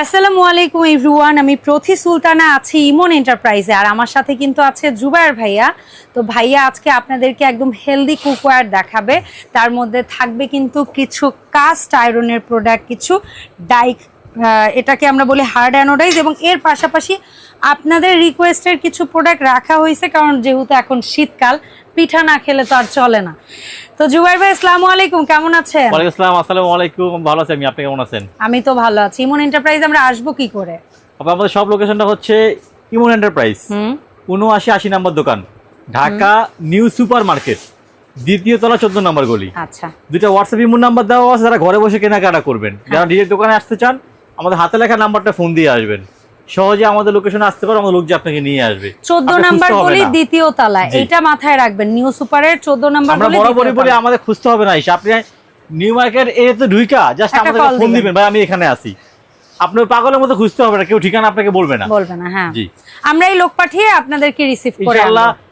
আসসালামু আলাইকুম এভরিওয়ান, আমি প্রথি সুলতানা আছি ইমন এন্টারপ্রাইজে, আর আমার সাথে কিন্তু আছে জুবায়ের ভাইয়া। তো ভাইয়া আজকে আপনাদেরকে একদম হেলদি কুকওয়্যার দেখাবে। তার মধ্যে থাকবে কিন্তু কিছু কাস্ট আয়রনের প্রোডাক্ট কিছু ডাইক এটাকে আমরা বলি হার্ড অ্যানোডাইজ এবং এর পাশাপাশি আপনাদের রিকোয়েস্টের কিছু প্রোডাক্ট রাখা হয়েছে কারণ যেহেতু এখন শীতকাল পিঠা না খেলে তো আর চলে না। তো জুবাইর ভাই আসসালামু আলাইকুম কেমন আছেন? ওয়ালাইকুম আসসালাম আসসালামু আলাইকুম ভালো আছি আমি আপনি কেমন আছেন? আমি তো ভালো আছি। ইমন এন্টারপ্রাইজ আমরা আসব কি করে? আমাদের সব লোকেশনটা হচ্ছে ইমন এন্টারপ্রাইজ হুম। উনআশি আশি নম্বর দোকান ঢাকা নিউ সুপার মার্কেট দ্বিতীয় তলা চোদ্দ নম্বর গলি। আচ্ছা। দুইটা হোয়াটসঅ্যাপ ইমন নাম্বার দেওয়া আছে যারা ঘরে বসে কেনাকাটা করবেন। যারা ডিরেক্ট দোকানে আসতে চান আমাদের হাতে লেখা নাম্বারটা ফোন দিয়ে আসবেন। সহজে আমাদের লোকেশনে আসতে পারো আমাদের লোক যে আপনাকে নিয়ে আসবে। চোদ্দ আপনি নাম্বার খুঁজতে হবে গলি। দ্বিতীয় তলায়। জি। এইটা মাথায় রাখবেন নিউ সুপারের চোদ্দ নাম্বার আমরা গলি বরাবরই বলি আমাদের খুঁজতে হবে না। এসে আপনি নিউ মার্কেট এ তো ঢুইকা জাস্ট আমাদের ফোন দিবেন। ভাই আমি এখানে আছি। আপনার পাগলের মতো খুঁজতে হবে না কেউ ঠিকানা আপনাকে বলবে না। বলবে না হ্যাঁ। জি। আমরা এই লোক পাঠিয়ে আপনাদেরকে রিসিভ করে ইনশাআল্লাহ আনব।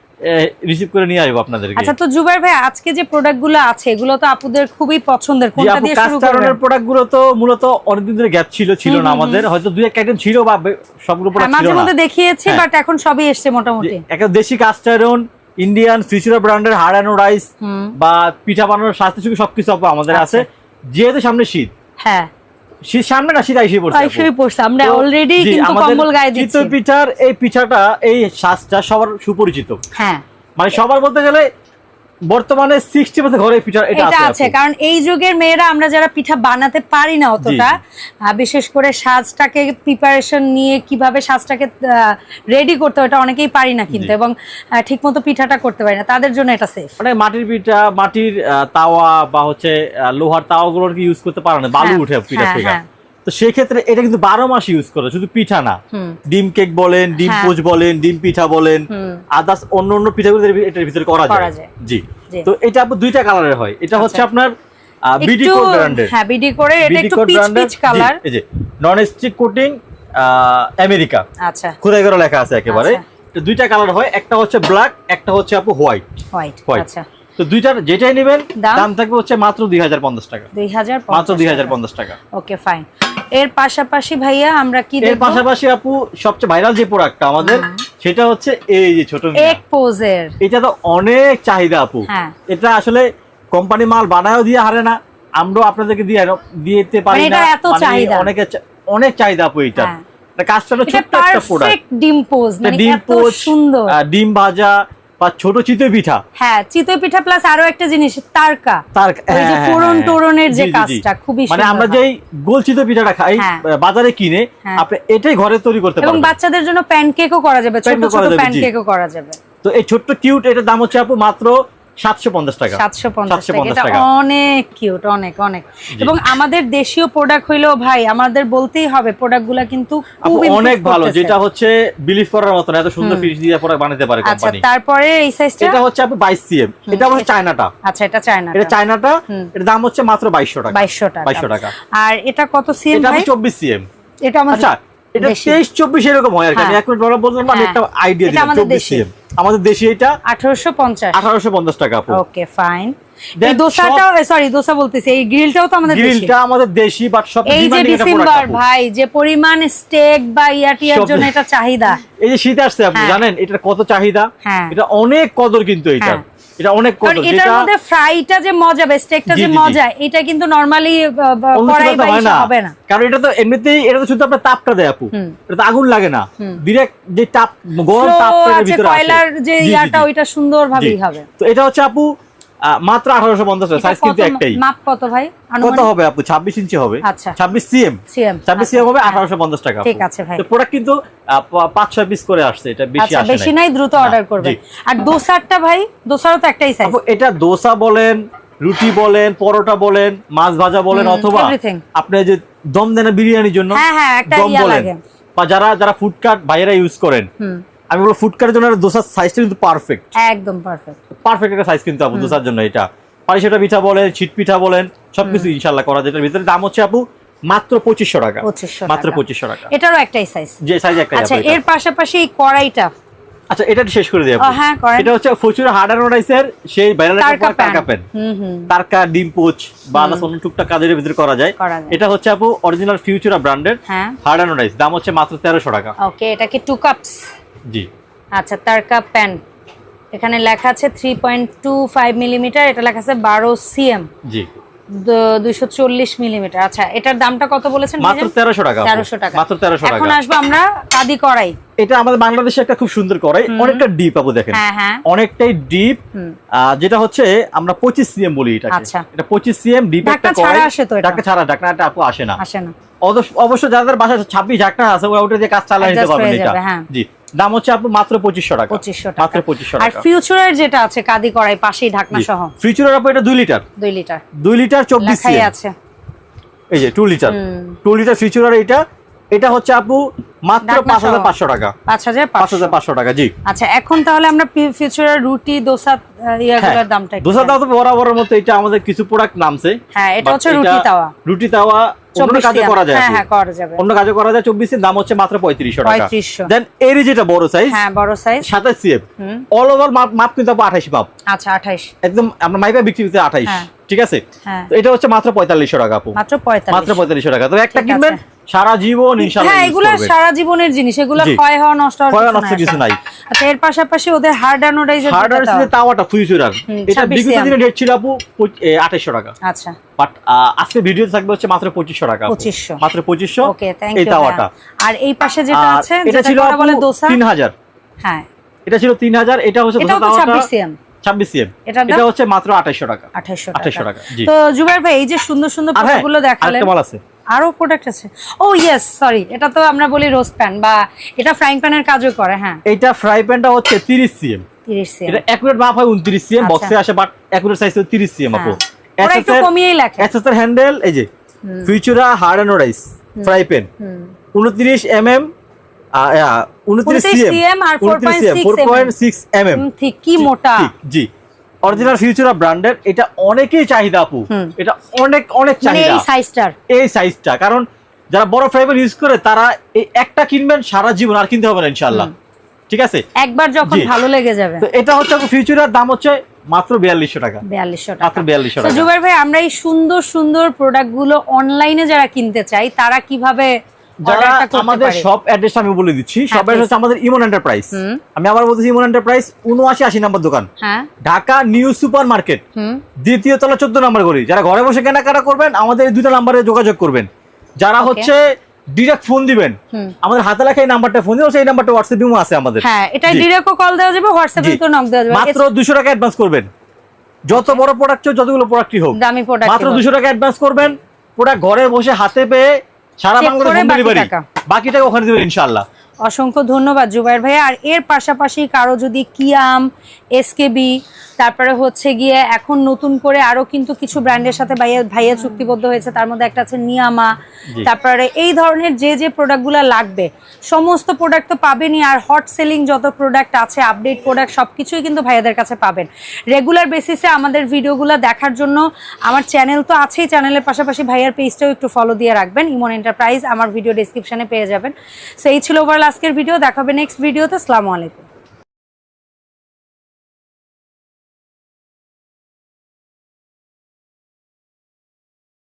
রিসিভ করে নিয়ে আসব আপনাদেরকে। আচ্ছা তো জুবাইর ভাই আজকে যে প্রোডাক্টগুলো আছে এগুলো তো আপুদের খুবই পছন্দের। কোনটা দিয়ে শুরু করবেন? কাস্টারনের প্রোডাক্টগুলো তো মূলত অনেকদিন ধরে গ্যাপ ছিল ছিল না আমাদের। হয়তো দুই একটা আইটেম ছিল বা সবগুলো হ্যাঁ, প্রোডাক্ট ছিল মাঝে মধ্যে দেখিয়েছি হ্যাঁ। বাট এখন সবই এসছে মোটামুটি। একটা দেশি কাস্টারন ইন্ডিয়ান ফিউচার ব্র্যান্ডের অ্যান্ড রাইস বা পিঠা বানানোর স্বাস্থ্য সুখী সবকিছু আমাদের আচ্ছা। আছে। যেহেতু সামনে শীত। হ্যাঁ। সামনে না শীত আইসে পড়ছে। পড়ছে আমরা অলরেডি কিন্তু কম্বল গায়ে দিচ্ছি। চিতই পিঠার এই পিঠাটা এই শ্বাসটা সবার সুপরিচিত। হ্যাঁ। মানে সবার বলতে গেলে বর্তমানে ঘরে পিঠা এটা আছে আছে কারণ এই যুগের মেয়েরা আমরা যারা পিঠা বানাতে পারি না অতটা বিশেষ করে সাজটাকে প্রিপারেশন নিয়ে কীভাবে সাজটাকে রেডি করতে হয়, অনেকেই পারি না কিন্তু এবং ঠিক মতো পিঠাটা করতে পারি না তাদের জন্য এটা সেফ মানে মাটির পিঠা মাটির তাওয়া বা হচ্ছে লোহার তাওয়াগুলো কি ইউজ করতে পারে না বালু হ্যাঁ, উঠে পিঠা হ্যাঁ, থেকে। হ্যাঁ। তো সেক্ষেত্রে এটা কিন্তু বারো মাস ইউজ করে শুধু পিঠা না। ডিম কেক বলেন ডিম। পোচ বলেন ডিম পিঠা বলেন আদার্স অন্য অন্য পিঠাগুলো এটার ভিতরে করা যায়। জি। তো এটা আপু দুইটা কালারের হয়। এটা হচ্ছে আচ্ছা। আপনার বিডি কোড ব্র্যান্ডের হ্যাঁ বিডি করে এটা একটু পিচ পিচ কালার এই যে নন স্টিক কোটিং আমেরিকা আচ্ছা। খোদাই করে লেখা আছে একেবারে। আচ্ছা। তো দুইটা কালার হয় একটা হচ্ছে ব্ল্যাক একটা হচ্ছে আপু হোয়াইট হোয়াইট আচ্ছা। তো দুইটার যেটাই নেবেন দাম? থাকবে হচ্ছে মাত্র দুই হাজার পঞ্চাশ টাকা। দুই হাজার মাত্র দুই হাজার পঞ্চাশ টাকা। Okay fine. এর পাশাপাশি ভাইয়া আমরা কি এর পাশাপাশি আপু সবচেয়ে ভাইরাল যে প্রোডাক্টটা আমাদের সেটা হচ্ছে এই যে ছোট এক পোজের। এটা তো অনেক চাহিদা আপু। হ্যাঁ। এটা আসলে কোম্পানি মাল বানায়ও দিয়ে হারে না আমরাও আপনাদেরকে দিয়ে দিতে পারি মানে না। এত চাহিদা। অনেকে অনেক চাহিদা আপু এটা। হ্যাঁ। কাজটা ছোট্ট একটা প্রোডাক্ট ডিম পোজ মানে ডিম পোজ সুন্দর। ডিম ভাজা বা ছোট চিতই পিঠা হ্যাঁ চিতই পিঠা প্লাস আরও একটা জিনিস তারকা তারকা ওই যে হ্যাঁ, ফোড়ন হ্যাঁ, টোড়নের যে। কাজটা খুবই মানে আমরা হয়। যেই গোল চিতই পিঠাটা খাই হ্যাঁ। বাজারে কিনে হ্যাঁ। আপনি এটাই ঘরে তৈরি করতে এবং বাচ্চাদের জন্য প্যানকেকও করা যাবে ছোট ছোট। প্যানকেকও করা যাবে তো এই ছোট্ট কিউট এটার দাম হচ্ছে আপু মাত্র সাতশো পঞ্চাশ টাকা। সাতশো পঞ্চাশ টাকা। এটা অনেক কিউট অনেক অনেক। এবং আমাদের দেশীয় প্রোডাক্ট হইলেও ভাই আমাদের বলতেই হবে প্রোডাক্টগুলা কিন্তু খুব অনেক ভালো। যেটা হচ্ছে বিলিভ করার মতো এত সুন্দর ফিনিশ দিয়ে প্রোডাক্ট বানাতে পারে আচ্ছা তারপরে এই সাইজটা এটা হচ্ছে আপু বাইশ সিএম এটা হচ্ছে চায়নাটা। আচ্ছা এটা চায়না এটা চায়নাটা এর দাম হচ্ছে মাত্র বাইশশো টাকা। বাইশশো টাকা। বাইশশো টাকা। আর এটা কত সিএম এটা ভাই? আপনি চব্বিশ সিএম এটা আমাদের আচ্ছা এটা দেশি। তেইশ চব্বিশ এরকম হয় আর কি। আমি হ্যাঁ। এখন বললাম আমি হ্যাঁ। একটা আইডিয়া দিলাম আমাদের চব্বিশ দেশি। সিএম আমাদের দেশি এটা আঠারোশো পঞ্চাশ। আঠারোশো পঞ্চাশ টাকা আপু। ওকে ফাইন এই দোসাটাও সরি দোসা বলতেছি। এই গ্রিলটাও তো আমাদের দেশি। গ্রিলটা আমাদের দেশি বাট সব এই যে ডিসেম্বর ভাই যে পরিমাণ স্টেক বা ইয়াটিয়ার জন্য এটা চাহিদা। এই যে শীত আসছে আপনি হ্যাঁ। জানেন এটার কত চাহিদা? হ্যাঁ। এটা অনেক কদর কিন্তু এটা হ্যাঁ। এটা অনেক কত এটার মধ্যে ফ্রাইটা যে মজা বা স্টেকটা যে। মজা এটা কিন্তু নরমালি কড়াই কিছুতে বা ইসে না। হবে না। কারণ এটা তো এমনিতেই এটা তো শুধু আপনার তাপটা দেয় আপু। এটা তো আগুন লাগে না। ডিরেক্ট যে তাপ গরম তাপটা ভিতরে আসে। কয়লার যে ইয়াটা ওইটা সুন্দর ভাবেই হবে। তো এটা হচ্ছে আপু মাত্র আঠারোশো পঞ্চাশ এটা সাইজ কিন্তু একটাই। মাপ কত ভাই? কত হবে আপু? ছাব্বিশ ইঞ্চি হবে। আচ্ছা। ছাব্বিশ সিএম। সিএম। ছাব্বিশ সিএম হবে আঠারোশো পঞ্চাশ টাকা ঠিক আছে ভাই। তো প্রোডাক্ট কিন্তু আহ, পা- পাঁচ ছয় পিস করে আসছে। এটা বেশি আচ্ছা আসে বেশি নাই। দ্রুত অর্ডার করবেন। আর দোসারটা ভাই দোসারও তো একটাই সাইজ আপু এটা দোসা বলেন রুটি বলেন পরোটা বলেন মাছ ভাজা বলেন অথবা everything। আপনি যে দম দেন বিরিয়ানির জন্য হ্যাঁ, হ্যাঁ, একটা ইয়া লাগে। বা যারা যারা ফুড কার্ট বাইরে ইউজ করেন আমি বলব ফুড কার্টের জন্য দোসার সাইজটা কিন্তু পারফেক্ট একদম পারফেক্ট পারফেক্ট একটা সাইজ কিন্তু আপু দোসার জন্য এটা। পারিসেটা পিঠা বলেন ছিট পিঠা বলেন সবকিছু ইনশাল্লাহ করা যেটার ভিতরে দাম হচ্ছে আপু মাত্র পঁচিশশো টাকা। 2500 মাত্র টাকা। পঁচিশশো টাকা। এটারও একটাই সাইজ যে সাইজ একটা আচ্ছা এর পাশাপাশি এই কড়াইটা। আচ্ছা এটা শেষ করে দিই হ্যাঁ। এটা হচ্ছে ফচুরা হার্ড অ্যান্ড সেই তারকা টার্কা প্যান হুম হুম। তারকা ডিম পোচ বা আলাদা অন্য টুকটাক কাজের ভিতরে করা যায়। এটা হচ্ছে আপু অরিজিনাল ফিউচারা ব্র্যান্ডের হ্যাঁ। হার্ড অ্যান্ড দাম হচ্ছে মাত্র তেরোশো টাকা। ওকে এটা কি টু কাপস জি। আচ্ছা তারকা প্যান এখানে লেখা আছে three point two five millimetre এটা লেখা আছে বারো সিএম জি। মিলিমিটার আচ্ছা এটার দামটা কত বলেছেন মাত্র তেরোশো টাকা। আপু। তেরোশো টাকা। মাত্র তেরোশো এখন আসব আমরা কাদি করাই এটা আমাদের বাংলাদেশে একটা খুব সুন্দর করাই অনেকটা ডিপ আপু দেখেন। হ্যাঁ হ্যাঁ। অনেকটাই ডিপ যেটা হচ্ছে আমরা পঁচিশ সিএম বলি এটাকে। আচ্ছা। এটা পঁচিশ সিএম ডিপ একটা ছাড়া কড়াই। আসে তো ছাড়া ঢাকনাটা আপু আসে না। আসে না। অবশ্য- যাদের বাসায় ছাব্বিশ ঢাকনা আছে ওরা ওটা দিয়ে কাজ চালিয়ে নিতে পারবেন এটা। জি। দাম হচ্ছে আপনার মাত্র পঁচিশশো টাকা। পঁচিশশো মাত্র টাকা পঁচিশশো আর ফিউচারের যেটা আছে কাদি করাই পাশেই ঢাকনা সহ? ফিউচারের আপু এটা দুই লিটার। দুই লিটার। দুই লিটার চব্বিশ আছে। এই যে টু লিটার টু লিটার ফিউচারের এটা এটা হচ্ছে আপু মাত্র পাঁচ হাজার। পাঁচশো টাকা। পাঁচ হাজার পাঁচ হাজার পাঁচশো টাকা জি। আচ্ছা এখন তাহলে আমরা ফিউচারের রুটি দোসা ইয়াগুলোর দামটা একটু দোসা। তাও তো বরাবরের মতো এটা আমাদের কিছু প্রোডাক্ট নামছে হ্যাঁ এটা হচ্ছে রুটি তাওয়া। রুটি তাওয়া অন্য 24 কাজে করা যায় হ্যাঁ হ্যাঁ করা যাবে। অন্য কাজে করা যায় চব্বিশের দাম হচ্ছে মাত্র পঁয়ত্রিশশো টাকা। 3500 দেন এর যেটা বড় সাইজ হ্যাঁ বড় সাইজ সাতাশ সিএফ অল ওভার মাপ মাপ কিন্তু আপু আঠাশ মাপ আচ্ছা আঠাইশ। একদম আমরা মাইপা বিক্রি করতে আঠাইশ হ্যাঁ। ঠিক আছে? হ্যাঁ। তো এটা হচ্ছে মাত্র পঁয়তাল্লিশশো টাকা আপু। মাত্র পঁয়তাল্লিশ। মাত্র পঁয়তাল্লিশশো টাকা। তো একটা কিনবেন। সারা জীবন ইনশাআল্লাহ হ্যাঁ এগুলো সারা জীবনের জিনিস এগুলো ক্ষয় হওয়া নষ্ট কিছু নষ্ট কিছু নাই। আচ্ছা এর পাশাপাশি ওদের হার্ড অ্যানোডাইজের হার্ডওয়্যার যে তাওয়াটা এটা বিগত দিনে ছিল আপু আঠাইশশো টাকা। আচ্ছা। বাট আজকে ভিডিও থাকবে হচ্ছে মাত্র পঁচিশশো টাকা 2500 মাত্র পঁচিশশো ওকে থ্যাংক এই তাওয়াটা। আর এই পাশে যেটা আছে এটা ছিল বলে দোসা? তিন হাজার হ্যাঁ। এটা ছিল তিন হাজার এটা হচ্ছে এটাও তো 26 সিএম এটা হচ্ছে মাত্র আঠাইশশো টাকা। 2800 2800 টাকা তো জুবাইর ভাই এই যে সুন্দর সুন্দর হ্যাঁ প্রোডাক্টগুলো দেখালেন। আছে। আরও প্রোডাক্ট আছে। ও ইয়েস সরি এটা তো আমরা বলি রোস্ট প্যান বা এটা ফ্রাইং প্যানের কাজও করে হ্যাঁ। এইটা ফ্রাই প্যানটা হচ্ছে তিরিশ সিএম 30 সিএম এটা অ্যাকুরেট মাপ হয় উনত্রিশ সিএম আচ্ছা। বক্সে আসে বাট অ্যাকুরেট সাইজ তিরিশ সিএম আপু। অ্যাক্সেসের হ্যান্ডেল এই যে ফিউচারা রাইস ফ্রাই প্যান উনত্রিশ এম এম উনত্রিশ সিএম আর four point six M M কি মোটা। জি। অরিজিনাল ফিউচারা ব্র্যান্ডের এটা অনেকেই চাহিদা আপু। এটা অনেক অনেক মানে চাহিদা। এই সাইজটার এই সাইজটা কারণ যারা বড় ফ্রাই প্যান ইউজ করে তারা এই একটা কিনবেন সারা জীবন আর কিনতে হবে না ইনশাল্লাহ ঠিক আছে? একবার যখন ভালো লেগে যাবে। তো এটা হচ্ছে ফিউচারের দাম হচ্ছে মাত্র বিয়াল্লিশশো টাকা। বিয়াল্লিশশো টাকা। মাত্র বিয়াল্লিশশো টাকা। জুবাইর ভাই আমরা এই সুন্দর সুন্দর প্রোডাক্টগুলো অনলাইনে যারা কিনতে চাই তারা কীভাবে যারা আমাদের শপ অ্যাড্রেস আমি বলে দিচ্ছি। হ্যাঁ, শপ অ্যাড্রেস হচ্ছে আমাদের ইমন এন্টারপ্রাইজ আমি আবার বলতেছি ইমন এন্টারপ্রাইজ উনআশি আশি নম্বর দোকান। হ্যাঁ। ঢাকা নিউ সুপার মার্কেট দ্বিতীয় তলা চোদ্দ নম্বর গলি। যারা ঘরে বসে কেনাকাটা করবেন আমাদের এই দুটো নাম্বারে যোগাযোগ করবেন। যারা হচ্ছে ডিরেক্ট ফোন দিবেন আমাদের হাতে লেখা এই নাম্বারটা ফোন দিবেন সেই নাম্বারটা হোয়াটসঅ্যাপ ইমো আছে আমাদের। হ্যাঁ এটা জি। ডিরেক্টও কল দেওয়া যাবে হোয়াটসঅ্যাপে। তো নক দেওয়া যাবে। মাত্র দুশো টাকা অ্যাডভান্স করবেন। যত বড় প্রোডাক্ট যতগুলো প্রোডাক্টই হোক। দামি প্রোডাক্ট মাত্র দুশো টাকা অ্যাডভান্স করবেন। প্রোডাক্ট ঘরে বসে হাতে পেয়ে সারা বাংলাদেশ বাকিটা বাকি টাকা। ওখানে দেবেন ইনশাআল্লাহ অসংখ্য ধন্যবাদ জুবাইর ভাইয়া। আর এর পাশাপাশি কারও যদি কিয়াম এসকেবি তারপরে হচ্ছে গিয়ে এখন নতুন করে আরও কিন্তু কিছু ব্র্যান্ডের সাথে ভাইয়া ভাইয়া চুক্তিবদ্ধ হয়েছে তার মধ্যে একটা আছে নিয়ামা তারপরে এই ধরনের যে যে প্রোডাক্টগুলো লাগবে সমস্ত প্রোডাক্ট তো পাবেনই আর হট সেলিং যত প্রোডাক্ট আছে আপডেট প্রোডাক্ট সব কিছুই কিন্তু ভাইয়াদের কাছে পাবেন। রেগুলার বেসিসে আমাদের ভিডিওগুলো দেখার জন্য আমার চ্যানেল তো আছেই চ্যানেলের পাশাপাশি ভাইয়ার পেজটাও একটু ফলো দিয়ে রাখবেন। ইমন এন্টারপ্রাইজ আমার ভিডিও ডিসক্রিপশনে পেয়ে যাবেন। সো এই ছিল ওভারঅল আজকের ভিডিও দেখাবে নেক্সট ভিডিওতে। আসসালামু আলাইকুম।